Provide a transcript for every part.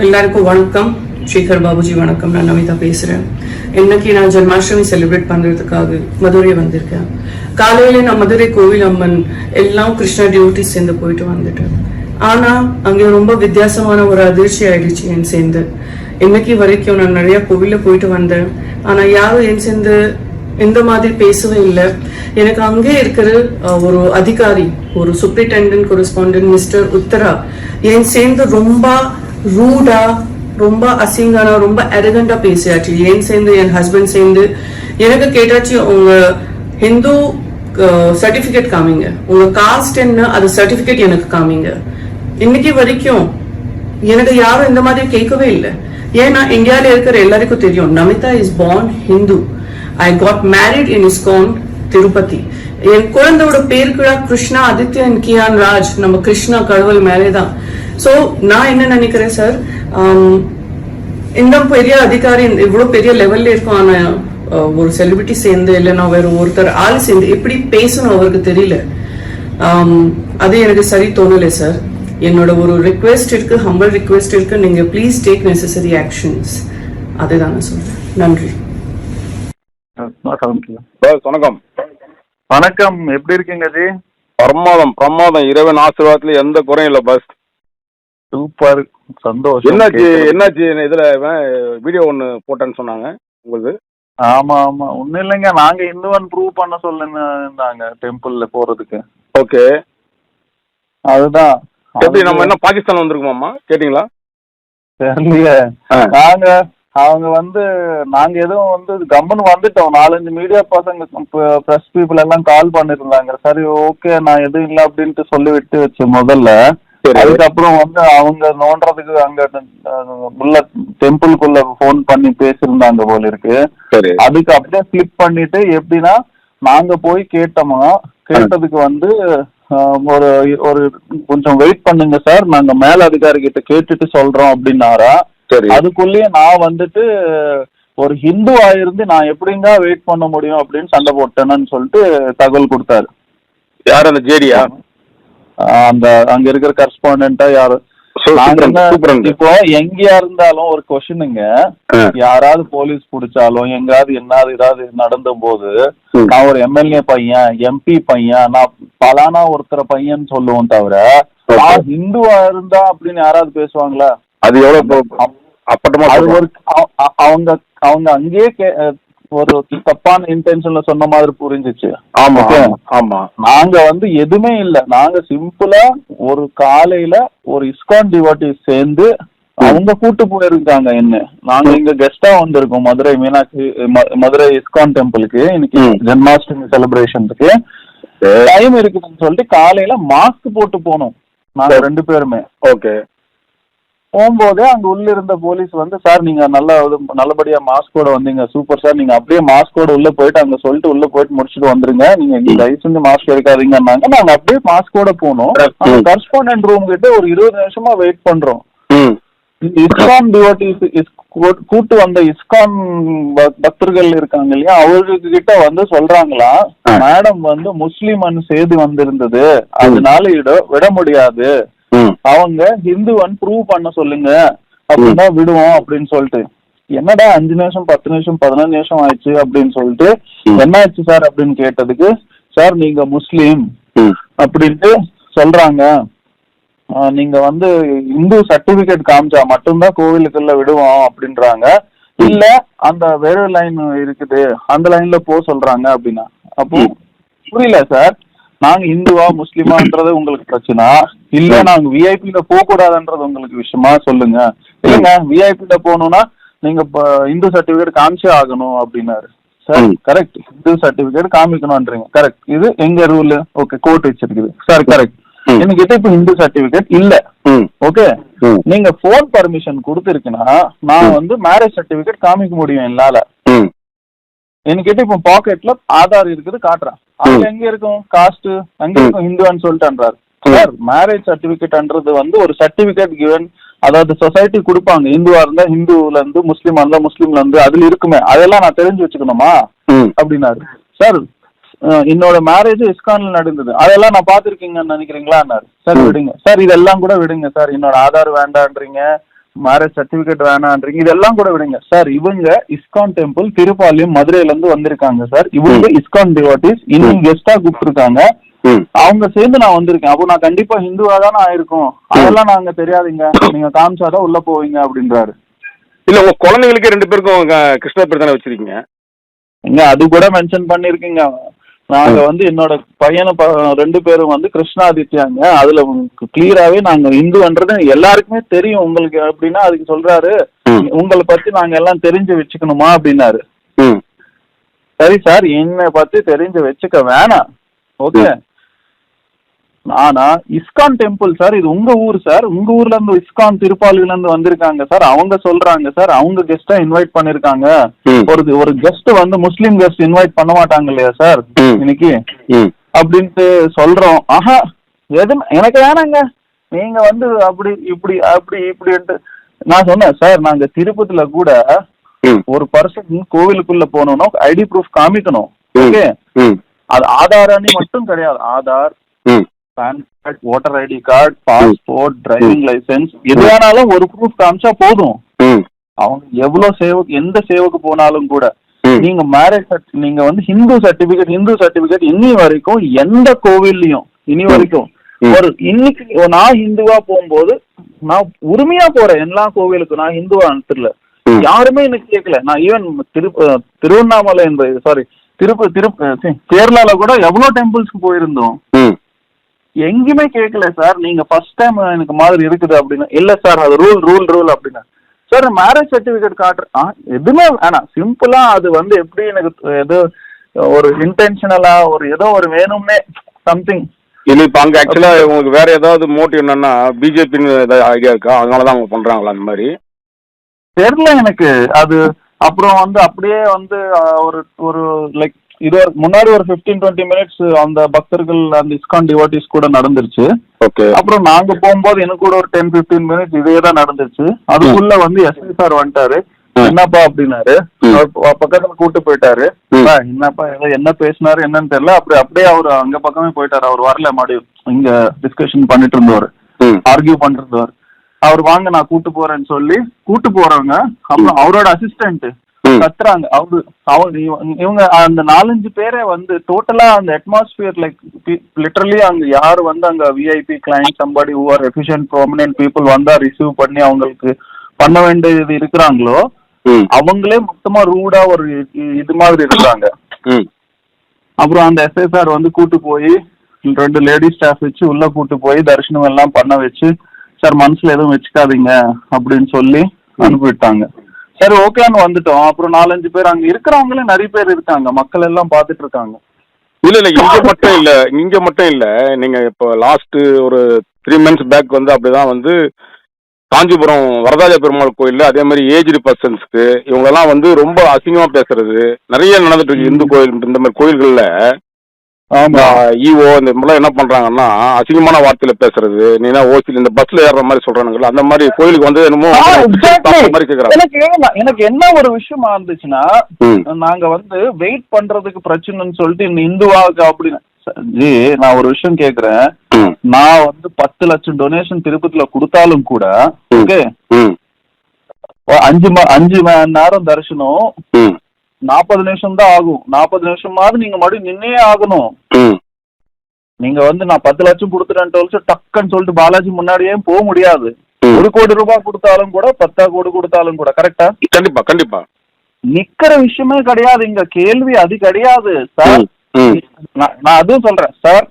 எல்லாருக்கும் வணக்கம். ஸ்ரீகர் பாபுஜி வணக்கம். நான் நமிதா பேசுகிறேன் இன்னைக்கு நான் ஜென்மாஷ்டமி செலிப்ரேட் பண்ணுறதுக்காக மதுரை வந்திருக்கேன். காலையில் நான் மதுரை கோவில் அம்மன் எல்லாம் கிருஷ்ணா டியூட்டி சேர்ந்து போயிட்டு வந்துட்டேன். ஆனால் அங்கே ரொம்ப வித்தியாசமான ஒரு அதிர்ச்சி ஆயிடுச்சு என் சேர்ந்து. இன்னைக்கு வரைக்கும் நான் நிறையா கோவில்ல போயிட்டு வந்தேன். ஆனால் யாரும் என் சேர்ந்து இந்த மாதிரி பேசவே இல்லை. எனக்கு அங்கே இருக்கிற ஒரு அதிகாரி ஒரு சூப்பரிண்டென்டென்ட் கொரஸ்பாண்டன்ட் மிஸ்டர் உத்தரா என் சேர்ந்து ரொம்ப ரூடா ரொம்ப அசிங்கானா ரொம்ப அரகண்டா பேசியாச்சு. என் சேர்ந்து என் ஹஸ்பண்ட் சேர்ந்து? எனக்கு கேட்டாச்சு உங்க ஹிந்து சர்டிபிகேட் காமிங்க. உங்க காஸ்ட் என்ன அது சர்டிபிகேட் எனக்கு காமிங்க. இன்னைக்கு வரைக்கும் எனக்கு யாரும் இந்த மாதிரி கேட்கவே இல்லை. ஏன்னா இந்தியால இருக்கிற எல்லாருக்கும் தெரியும் Namitha is born Hindu I got married in ISKCON Tirupati என் குழந்தையோட பேர் கூட கிருஷ்ணா ஆதித்யன் கியான் ராஜ் நம்ம கிருஷ்ணா கடவுள் மேலேதான். சோ நான் என்ன நினைக்கிறேன் சார் இந்த பெரிய அதிகாரி இந்த இவ்வளவு பெரிய லெவல்ல இருக்கும் ஆனா அஹ், ஒரு செலிபிரிட்டி சேர்ந்து இல்லைன்னா வேற ஒருத்தர் ஆள் சேர்ந்து எப்படி பேசணும் அவருக்கு தெரியல. ஆம், அது எனக்கு சரி தோணலை சார் என்னோட ஒரு ரிக்வெஸ்ட் இருக்கு ஹம்பிள் ரிக்வெஸ்ட் இருக்கு. நீங்க ப்ளீஸ் டேக் நெசசரி ஆக்ஷன்ஸ் அதுதான் நான் சொல்றேன் நன்றி வணக்கம். வணக்கம். எப்படி இருக்கீங்க ஜி? பிரமாதம் பிரமாதம். இறைவன் ஆசீர்வாதத்துல எந்த குறையும் இல்ல பஸ் சூப்பர் சந்தோஷம் என்னாச்சு. என்னாச்சு இதுல வீடியோ ஒன்னு போட்டேன்னு சொன்னாங்க உங்களுக்கு ஆமா ஆமா. ஒண்ணும் இல்லைங்க. நாங்க இன்னும் ப்ரூவ் பண்ண சொல்லுங்க டெம்பிள்ல போறதுக்கு. ஓகே. அதுதான். எப்படி நம்ம என்ன பாகிஸ்தான் வந்திருக்கோமாமா கேட்டீங்களா? தெரியலையே. நாங்க அவங்க வந்து நாங்க எதுவும் வந்து கம்முன்னு வந்துட்டோம். நாலஞ்சு மீடியா பசங்க பிரஸ் பீப்புள் எல்லாம் கால் பண்ணிருந்தாங்க. சரி ஓகே நான் எதுவும் இல்லை அப்படின்ட்டு சொல்லி விட்டு வச்சு முதல்ல. அதுக்கப்புறம் வந்து அவங்க நோண்டுறதுக்கு அங்க உள்ள டெம்பிள்குள்ள ஃபோன் பண்ணி பேசியிருந்தாங்க போல இருக்கு. சரி. அதுக்கு அப்படியே ஸ்லிப் பண்ணிட்டு எப்படின்னா நாங்க போய் கேட்டோமா கேட்டதுக்கு வந்து ஒரு ஒரு கொஞ்சம் வெயிட் பண்ணுங்க சார் நாங்க மேல அதிகாரி கிட்ட கேட்டுட்டு சொல்றோம் அப்படின்னாரா. சரி. அதுக்குள்ளேயே நான் வந்துட்டு ஒரு ஹிந்து ஆயிருந்து நான் எப்படிங்க வெயிட் பண்ண முடியும் அப்படின்னு சண்டை போட்டேன்னு சொல்லிட்டு தகவல் கொடுத்தாரு. யார் அந்த ஜேடியா அந்த அங்க இருக்கிற கரஸ்பாண்டா யாரு. இப்போ எங்கேயா இருந்தாலும் ஒரு கொஸ்டினுங்க. யாராவது போலீஸ் பிடிச்சாலும் எங்காவது என்னாவது ஏதாவது நடந்த போது. நான் ஒரு எம்எல்ஏ பையன் எம்பி பையன் நான் பலானா ஒருத்தர பையன் சொல்லுவோம் தவிர. நான் ஹிந்துவா இருந்தா அப்படின்னு யாராவது பேசுவாங்களா அது எவ்வளவு அப்பட்டமா அவங்க அவங்க அங்கேயே ஒரு தப்பான இன்டென்ஷன்ல சொன்ன மாதிரி புரிஞ்சுச்சு. ஆமா. ஆமா, நாங்க வந்து எதுவுமே இல்ல. நாங்க சிம்பிளா ஒரு காலையில ஒரு இஸ்கான் டிவோட்டிஸ் சேர்ந்து அவங்க கூட்டு போயிருக்காங்க என்ன. நாங்க இங்க கெஸ்டா வந்திருக்கோம். மதுரை மீனாட்சி மதுரை இஸ்கான் டெம்பிளுக்கு இன்னைக்கு. ஜென்மாஷ்டமி செலிப்ரேஷனுக்கு டைம் இருக்குதுன்னு சொல்லிட்டு காலையில மாஸ்க் போட்டு போனோம். நாங்க. ரெண்டு பேருமே. ஓகே போகும்போதே அங்க உள்ள இருந்த போலீஸ் வந்து சார் நீங்க நல்லா நல்லபடியா மாஸ்கோட வந்தீங்க சூப்பர் சார். நீங்க அப்படியே மாஸ்கோட உள்ள போயிட்டு அங்க சொல்லிட்டு உள்ள போயிட்டு முடிச்சுட்டு வந்துருங்க. நீங்க இங்க தயவு செஞ்சு மாஸ்க் எடுக்காதீங்கன்னாங்க. நாங்க அப்படியே மாஸ்கோட போனோம். கரஸ்பாண்டன்ட் ரூம் கிட்ட ஒரு இருபது நிமிஷமா வெயிட் பண்றோம். இஸ்கான் டிவோட்டிஸ் கூட்டு வந்த இஸ்கான் பக்- பக்தர்கள் இருக்காங்க இல்லையா? அவருக்கு கிட்ட வந்து சொல்றாங்களா. மேடம் வந்து முஸ்லிம் செய்து வந்திருந்தது. அதனால விட முடியாது. அவங்க ஹிந்துவன் ப்ரூவ் பண்ண சொல்லுங்க. அப்படின்னா விடுவோம் அப்படின்னு சொல்லிட்டு. என்னடா அஞ்சு நிமிஷம் பத்து நிமிஷம் பதினஞ்சு நிமிஷம் ஆயிடுச்சு அப்படின்னு சொல்லிட்டு. என்ன ஆச்சு சார் அப்படின்னு கேட்டதுக்கு சார் நீங்க முஸ்லீம். அப்படின்ட்டு சொல்றாங்க. நீங்க வந்து இந்து சர்டிபிகேட் காமிச்சா மட்டும்தான் கோவிலுக்குள்ள விடுவோம் அப்படின்றாங்க. இல்ல அந்த வேற லைன் இருக்குது. அந்த லைன்ல போ சொல்றாங்க அப்படின்னா. அப்போ. புரியல சார். நாங்க இந்துவா முஸ்லிமான்றது உங்களுக்கு பிரச்சனை. இல்ல நாங்க விஐபில போக கூடாதுன்றது உங்களுக்கு விஷயமா? சொல்லுங்க. இல்லைங்க விஐபில போகணும்னா நீங்க இப்ப இந்து சர்டிபிகேட் காமிச்சே ஆகணும் அப்படின்னாரு. சார். கரெக்ட் இந்து சர்டிபிகேட் காமிக்கணும்ன்றீங்க. கரெக்ட் இது எங்க ரூல் ஓகே கோர்ட் வச்சிருக்குது. Sir correct. என்கிட்ட இப்ப இந்து சர்டிபிகேட் இல்ல. ஓகே. நீங்க போன் பர்மிஷன் கொடுத்துருக்குன்னா நான் வந்து மேரேஜ் சர்டிபிகேட் காமிக்க முடியும் என்னால. என்கிட்ட இப்ப பாக்கெட்ல ஆதார் இருக்குது காட்டுறேன். அதுல எங்க இருக்கும்? காஸ்ட் அங்க ம். இருக்கும் ஹிந்துவான்னு சொல்லிட்டுன்றாரு. சார் மேரேஜ் சர்டிபிகேட்ன்றது வந்து ஒரு சர்டிபிகேட் கிவன் அதாவது சொசைட்டி கொடுப்பாங்க. இந்துவா இருந்தா ஹிந்துல இருந்து முஸ்லீமா இருந்தா முஸ்லீம்ல இருந்து அதுல இருக்குமே. அதெல்லாம் நான் தெரிஞ்சு வச்சுக்கணுமா? அப்படின்னாரு. சார் என்னோட மேரேஜ் இஸ்கான்ல நடந்தது. அதெல்லாம் நான் பாத்திருக்கீங்கன்னு நினைக்கிறீங்களான்னாரு சார். விடுங்க. சார் இதெல்லாம் கூட விடுங்க சார். என்னோட ஆதார் வேண்டான்றீங்க. மேரேஜ் சர்டிபிகேட் வேணான்றீங்க. இதெல்லாம் கூட விடுங்க. சார் இவங்க இஸ்கான் டெம்பிள் திருப்பாளையம் மதுரையில இருந்து வந்திருக்காங்க சார் இவங்க இஸ்கான் டிவோட்டிஸ் இன்னும் கெஸ்டா கூப்பிட்டுருக்காங்க. அவங்க சேர்ந்து நான் வந்திருக்கேன். அப்போ நான் கண்டிப்பா ஹிந்துவா தானே ஆயிருக்கும். அதெல்லாம் நாங்க தெரியாதுங்க. நீங்க காமிச்சாதான் உள்ள போவீங்க அப்படின்றாரு. இல்ல உங்க குழந்தைங்களுக்கு ரெண்டு பேருக்கும் கிருஷ்ண பேர் தானே வச்சிருக்கீங்க? அது கூட மென்ஷன் பண்ணிருக்கீங்க. நாங்க வந்து என்னோட பையனை ரெண்டு பேரும் வந்து கிருஷ்ணாதித்யாங்க. அதுல கிளியராவே நாங்க இந்துன்றது எல்லாருக்குமே தெரியும் உங்களுக்கு அப்படின்னா அதுக்கு சொல்றாரு. உங்களை பத்தி நாங்க எல்லாம் தெரிஞ்சு வச்சுக்கணுமா அப்படின்னாரு. சரி சார் என்னை பத்தி தெரிஞ்சு வச்சுக்க வேணாம். ஓகே? ஆனா இஸ்கான் டெம்பிள் சார் இது உங்க ஊர் சார் உங்க ஊர்ல இருந்து இஸ்கான் திருப்பாலில இருந்து வந்திருக்காங்க சார் அவங்க சொல்றாங்க சார் அவங்க கெஸ்டா இன்வைட் பண்ணிருக்காங்க. ஒரு ஒரு கெஸ்ட் வந்து முஸ்லீம் கெஸ்ட் இன்வைட் பண்ண மாட்டாங்க இல்லையா சார். இன்னைக்கு? அப்படின்ட்டு சொல்றோம். ஆஹா எது எனக்கு வேணாங்க. நீங்க வந்து அப்படி இப்படி அப்படி இப்படின்ட்டு. நான் சொன்னேன் சார் நாங்க திருப்பதில கூட ஒரு பர்சன் கோவிலுக்குள்ள போகணும்னா ஐடி ப்ரூஃப் காமிக்கணும். ஓகே அது ஆதார் அணி மட்டும் கிடையாது. Aadhaar PAN card voter ID card passport driving licence எது வேணாலும் ஒரு ப்ரூஃப் காமிச்சா போதும். அவங்க எவ்வளவு சேவக்கு எந்த சேவக்கு போனாலும் கூட. நீங்க மேரேஜ் நீங்க வந்து ஹிந்து சர்டிபிகேட் ஹிந்து சர்டிபிகேட் இன்னி வரைக்கும் எந்த கோவில்லையும் இனி வரைக்கும். ஒரு இன்னைக்கு நான் ஹிந்துவா போகும்போது நான் உரிமையா போறேன் எல்லா கோவிலுக்கும் நான் ஹிந்துவா ம். யாருமே எனக்கு கேட்கல நான் ஈவன் திரு திருவண்ணாமலை என்பது சாரி திருப்ப திரு கேரளால கூட எவ்வளவு டெம்பிள்ஸ்க்கு போயிருந்தோம். எங்கேயுமே கேட்கல சார். நீங்க ஃபர்ஸ்ட் டைம் எனக்கு மாதிரி இருக்குது அப்படின்னு. இல்ல சார் அது ரூல் ரூல் ரூல் அப்படின்னா. சார் மேரேஜ் சர்டிபிகேட் காட்டுற ஆ எதுவுமே வேணாம் சிம்பிளா அது வந்து எப்படி எனக்கு ஏதோ ஒரு இன்டென்ஷனலா ஒரு ஏதோ ஒரு வேணும்னே சம்திங் இல்ல இப்ப அங்க ஆக்சுவலா உங்களுக்கு வேற ஏதாவது மோட்டிவ் என்னன்னா பிஜேபின்னு ஏதாவது ஐடியா இருக்கா? அதனால தான் அவங்க பண்றாங்களா அந்த மாதிரி? தெரியல எனக்கு. அது அப்புறம் வந்து அப்படியே வந்து ஒரு ஒரு லைக் இது ஒரு- முன்னாடி ஒரு 15 டுவெண்ட்டி மினிட்ஸ் அந்த பக்தர்கள் அந்த இஸ்கான் டிவோட்டிஸ் கூட நடந்துருச்சு. ஓகே அப்புறம் நாங்க போகும்போது எனக்கு கூட ஒரு டென் 15 மினிட்ஸ் இதே தான் நடந்துச்சு அதுக்குள்ள வந்து எஸ்ஐ சார் வந்துட்டாரு. என்னப்பா அப்படின்னாரு. பக்கத்துல கூட்டு போயிட்டாரு. ம். "அப்பா, என்னப்பா என்ன பேசினாரு என்னன்னு தெரியல. அப்படி அப்படியே அவர் அங்க பக்கமே போயிட்டாரு. அவர் வரல மறுபடியும். இங்க டிஸ்கஷன் பண்ணிட்டு இருந்தவர். ஆர்கியூ பண்ணிட்டு இருந்தவர். அவர் வாங்க நான் கூட்டு போறேன்னு சொல்லி கூட்டு போறவங்க அப்புறம் அவரோட அசிஸ்டன்ட். கத்துறாங்க. அவரு அவங்க இவங்க- அந்த நாலஞ்சு பேரை வந்து டோட்டலா அந்த அட்மாஸ்பியர் லைக் லிட்டரலி அங்க யார் வந்து அங்க VIP client somebody who are efficient prominent people வந்தா ரிசீவ் பண்ணி அவங்களுக்கு பண்ண வேண்டியது இருக்கிறாங்களோ அவங்களே மொத்தமா ரூடா ஒரு இது மாதிரி இருக்கிறாங்க. ம். அப்புறம் அந்த எஸ்ஐசார் வந்து கூட்டு போய் ரெண்டு லேடி ஸ்டாஃப் வச்சு உள்ள கூட்டு போய் தரிசனம் எல்லாம் பண்ண வச்சு சார் மனசுல எதுவும் வச்சுக்காதீங்க அப்படின்னு சொல்லி அனுப்பிவிட்டாங்க. சரி ஓகேன்னு வந்துட்டோம். அப்புறம் நாலஞ்சு பேர் அங்க இருக்கிறவங்களே நிறைய பேர் இருக்காங்க. மக்கள் எல்லாம் பாத்துட்டு இருக்காங்க. இல்ல இல்ல இங்க மட்டும் இல்ல. இங்க மட்டும் இல்ல. நீங்க இப்போ லாஸ்ட் ஒரு த்ரீ மந்த்ஸ் பேக் வந்து அப்படிதான் வந்து காஞ்சிபுரம் வரதாஜ பெருமாள் கோயில்ல அதே மாதிரி ஏஜ்டு பர்சன்ஸ்க்கு இவங்கெல்லாம் வந்து ரொம்ப அசிங்கமா பேசுறது. நிறைய நடந்துட்டு இருக்கு. இந்து கோயில் இந்த மாதிரி கோயில்கள்ல. ஈஓ இந்த மாதிரிலாம் என்ன பண்றாங்கன்னா அசிங்கமான வார்த்தையில பேசுறது. நீனா ஓசியில் இந்த பஸ்ல ஏறுற மாதிரி சொல்றானுங்களா அந்த மாதிரி கோயிலுக்கு வந்து என்னமோ எனக்கு எனக்கு என்ன ஒரு விஷயமா இருந்துச்சுன்னா. நாங்க வந்து வெயிட் பண்றதுக்கு பிரச்சனைன்னு சொல்லிட்டு இந்த இந்துவாவுக்கு அப்படின்னு. ஜி நான் ஒரு விஷயம் கேக்குறேன். நான் வந்து பத்து லட்சம் டொனேஷன் திருப்பதில கொடுத்தாலும் கூட. ஓகே அஞ்சு அஞ்சு மணி நேரம் தரிசனம் நாற்பது நிமிஷம் தான் ஆகும். நாற்பது நிமிஷமாவது நீங்க மறுபடியும் நின்னே ஆகணும். நீங்க வந்து நான் பத்து லட்சம் கொடுத்துறேன் சொல்லிட்டு டக்குன்னு சொல்லிட்டு பாலாஜி முன்னாடியே போக முடியாது. ஒரு கோடி ரூபாய் கொடுத்தாலும் கூட பத்தா கோடி கொடுத்தாலும் கூட கரெக்டா கண்டிப்பா கண்டிப்பா. நிக்கிற விஷயமே கிடையாது. இங்க கேள்வி அது கிடையாது சார் நான் அதுவும் சொல்றேன் சார்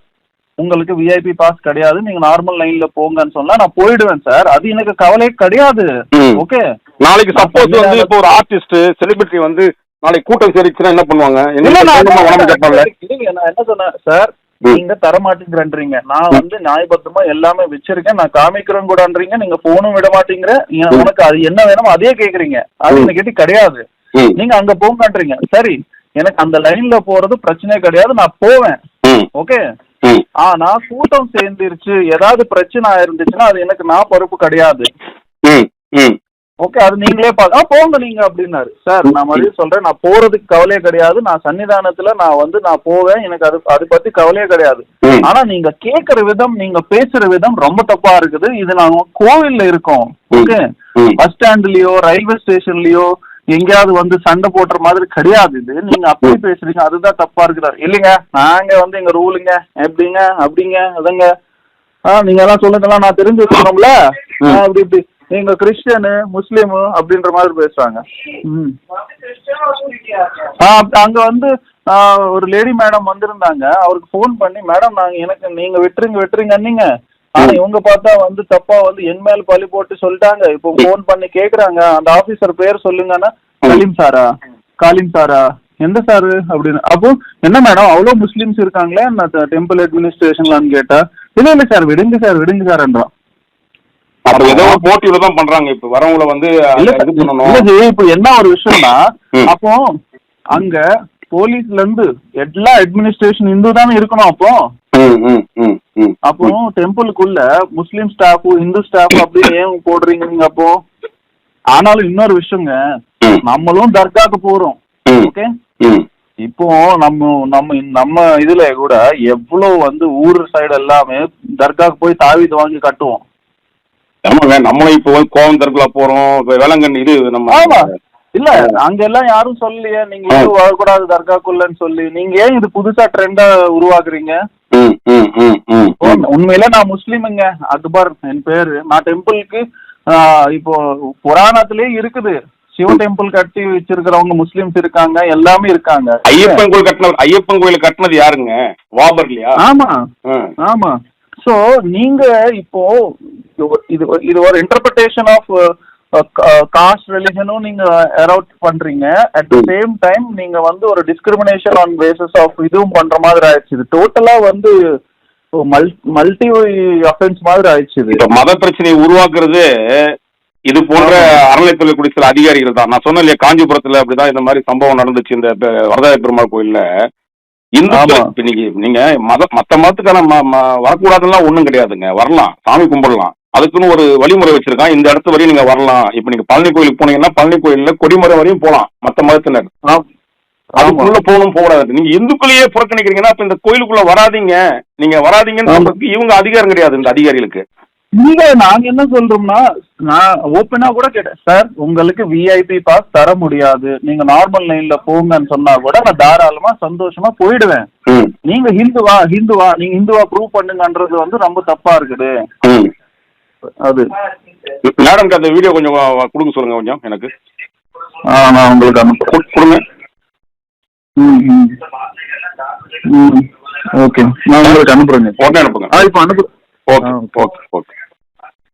உங்களுக்கு விஐபி பாஸ் கிடையாது. நீங்க நார்மல் லைன்ல போங்கன்னு சொன்னா நான் போயிடுவேன் சார் அது எனக்கு கவலையே கிடையாது. ஓகே நாளைக்கு சப்போஸ் வந்து இப்போ ஒரு ஆர்டிஸ்ட் செலிபிரிட்டி வந்து நாளைக்கு கூட்டம் சேரிச்சுன்னா என்ன பண்ணுவாங்க? என்ன என்ன சொன்னேன்? சார். நீங்க தர மாட்டேங்கிறன்றீங்க நான் வந்து நியாயபத்தமா எல்லாமே வச்சிருக்கேன். நான் காமிக்கிறேன் கூடன்றீங்க நீங்க போனும் விட மாட்டேங்கிற. உனக்கு அது என்ன வேணுமோ அதே கேக்குறீங்க. அது ம். எனக்கு கிடையாது. நீங்க அங்க போங்கன்றீங்க. சரி எனக்கு அந்த லைன்ல போறது பிரச்சனை கிடையாது. நான் போவேன். ஓகே? ஆனா கூட்டம் சேர்ந்துருச்சு. ஏதாவது பிரச்சனை இருந்துச்சுன்னா அது எனக்கு நான் பொறுப்பு கிடையாது. ஓகே அது நீங்களே பாக்க ஆ, போங்க நீங்க அப்படின்னாரு. சார் நான் மறுபடியும் சொல்றேன் நான் போறதுக்கு கவலையே கிடையாது. நான் சன்னிதானத்துல நான் வந்து நான் போவேன். எனக்கு அது அதை பத்தி கவலையே கிடையாது. ஆனா நீங்க கேக்குற விதம் நீங்க பேசுற விதம் ரொம்ப தப்பா இருக்குது. இது நாங்க கோவில்ல இருக்கோம். ஓகே. பஸ் ஸ்டாண்ட்லயோ ரயில்வே ஸ்டேஷன்லயோ எங்கேயாவது வந்து சண்டை போடுற மாதிரி கிடையாது இது. நீங்க அப்படி பேசுறீங்க. அதுதான் தப்பா இருக்கிறாரு. இல்லைங்க நாங்க வந்து எங்க ரூலுங்க. எப்படிங்க அப்படிங்க அதுங்க. ஆ நீங்க எல்லாம் சொல்லுங்கலாம் நான் தெரிஞ்சு வச்சுக்கணும்ல. அப்படி இப்படி. நீங்க கிறிஸ்டியனு முஸ்லீமு அப்படின்ற மாதிரி பேசுறாங்க. ம். ஆ அங்க வந்து ஒரு லேடி மேடம் வந்திருந்தாங்க. அவருக்கு ஃபோன் பண்ணி மேடம் நாங்க எனக்கு நீங்க விட்டுருங்க விட்டுருங்க ஆனா இவங்க பார்த்தா வந்து தப்பா வந்து என் மேல பழி போட்டு சொல்லிட்டாங்க. இப்போ ஃபோன் பண்ணி கேக்குறாங்க. அந்த ஆபீசர் பேர் சொல்லுங்கன்னா கலீம் சாரா காலிம் சாரா. எந்த சாரு? அப்படின்னு. அப்போ என்ன மேடம் அவ்வளோ முஸ்லீம்ஸ் இருக்காங்களே? நான் டெம்பிள் அட்மினிஸ்ட்ரேஷன்லான்னு கேட்டா? இல்ல இல்ல சார் விடுங்க சார் விடுங்க சார்ன்றான் அப்ப ஏதோ ஒரு போட்டியில தான் பண்றாங்க இப்ப வரவங்கள வந்து இது பண்ணணும் இப்ப என்ன ஒரு விஷயம்னா. அப்போ அங்க போலீஸ்ல இருந்து எல்லா அட்மினிஸ்ட்ரேஷன் இந்து தானே இருக்கணும் அப்போ. அப்போ டெம்பிளுக்குள்ள முஸ்லீம் ஸ்டாஃப் இந்து ஸ்டாஃப் அப்படின்னு ஏன் போடுறீங்க நீங்க அப்போ ஆனாலும் இன்னொரு விஷயங்க. நம்மளும் தர்காக்கு போறோம். ஓகே. இப்போ நம்ம நம்ம நம்ம இதுல கூட எவ்வளவு வந்து ஊர் சைடு எல்லாமே தர்காக்கு போய் தாவீது வாங்கி கட்டுவோம் ஆமாங்க நம்மளும் இப்போ வந்து கோவம் தற்கொலை போறோம். இப்ப வேளாங்கண்ணி இது நம்ம ஆமா. இல்ல அங்க எல்லாம் யாரும் சொல்லலையே. நீங்க. இது வரக்கூடாது தர்காக்குள்ளன்னு சொல்லி. நீங்க ஏன் இது புதுசா ட்ரெண்டா உருவாக்குறீங்க. உண்மையில நான் முஸ்லீமுங்க. அக்பர் என் பேரு. நான் டெம்பிளுக்கு இப்போ புராணத்திலே இருக்குது. சிவ டெம்பிள் கட்டி வச்சிருக்கிறவங்க முஸ்லிம்ஸ் இருக்காங்க எல்லாமே இருக்காங்க. ஐயப்பன் கோயில் கட்டின ஐயப்பன் கோயில் கட்டினது யாருங்க? வாபர் இல்லையா? ஆமா. ஆமா. சோ நீங்க இப்போ இது இது ஒரு இன்டர்பிரேஷன் ஆஃப் காஸ்ட் ரிலிஜனும் நீங்க அரவுட் பண்றீங்க. அட் த சேம் டைம் நீங்க வந்து ஒரு டிஸ்கிரிமினேஷன் ஆன் பேசிஸ் ஆஃப் இதுவும் பண்ற மாதிரி ஆயிடுச்சு. இது டோட்டலா வந்து மல்டி அஃபென்ஸ் மாதிரி ஆயிடுச்சு இது. மத பிரச்சனையை உருவாக்குறது இது போன்ற அறநிலைத்துறை கூடிய சில அதிகாரிகள் தான். நான் சொன்னேன் இல்லையா காஞ்சிபுரத்துல அப்படிதான் இந்த மாதிரி சம்பவம் நடந்துச்சு. இந்த வரதாய பெருமாள் கோயில்ல. இந்து நீங்க மத மத்த மதத்துக்கான வரக்கூடாதுலாம் ஒண்ணும் கிடையாதுங்க. வரலாம். சாமி கும்பிடலாம். அதுக்குன்னு ஒரு வழிமுறை வச்சிருக்கான். இந்த இடத்து வரையும் நீங்க வரலாம். இப்ப நீங்க பழனி கோயிலுக்கு போனீங்கன்னா பழனி கோயில்ல கொடிமரம் வரையும் போலாம். மத்த மதத்தினர். அதுக்குள்ள போகணும் போகக்கூடாது. நீங்க இந்துக்குள்ளேயே புறக்கணிக்கிறீங்கன்னா அப்ப இந்த கோயிலுக்குள்ள வராதீங்க. நீங்க வராதீங்கன்னு. சொல்றதுக்கு இவங்க அதிகாரம் கிடையாது இந்த அதிகாரிகளுக்கு. இல்ல நாங்க என்ன சொல்றோம்னா நான் ஓப்பனா கூட கேட்டேன். சார் உங்களுக்கு விஐபி பாஸ் தர முடியாது. நீங்க நார்மல் லைன்ல போங்கன்னு சொன்னா கூட நான் தாராளமா சந்தோஷமா போயிடுவேன். நீங்க ஹிந்துவா ஹிந்துவா நீங்க ஹிந்துவா ப்ரூவ் பண்ணுங்கன்றது வந்து ரொம்ப தப்பா இருக்குது. அது. மேடம்க்கு அந்த வீடியோ கொஞ்சம் கொடுக்க சொல்லுங்க கொஞ்சம் எனக்கு. ஆ, நான் உங்களுக்கு அனுப்புறேன் கு- கொடுங்க. ஓகே. நான் உங்களுக்கு அனுப்புறேங்க உடனே அனுப்புங்க. இப்போ அனுப்பு ஓகே. Okay okay.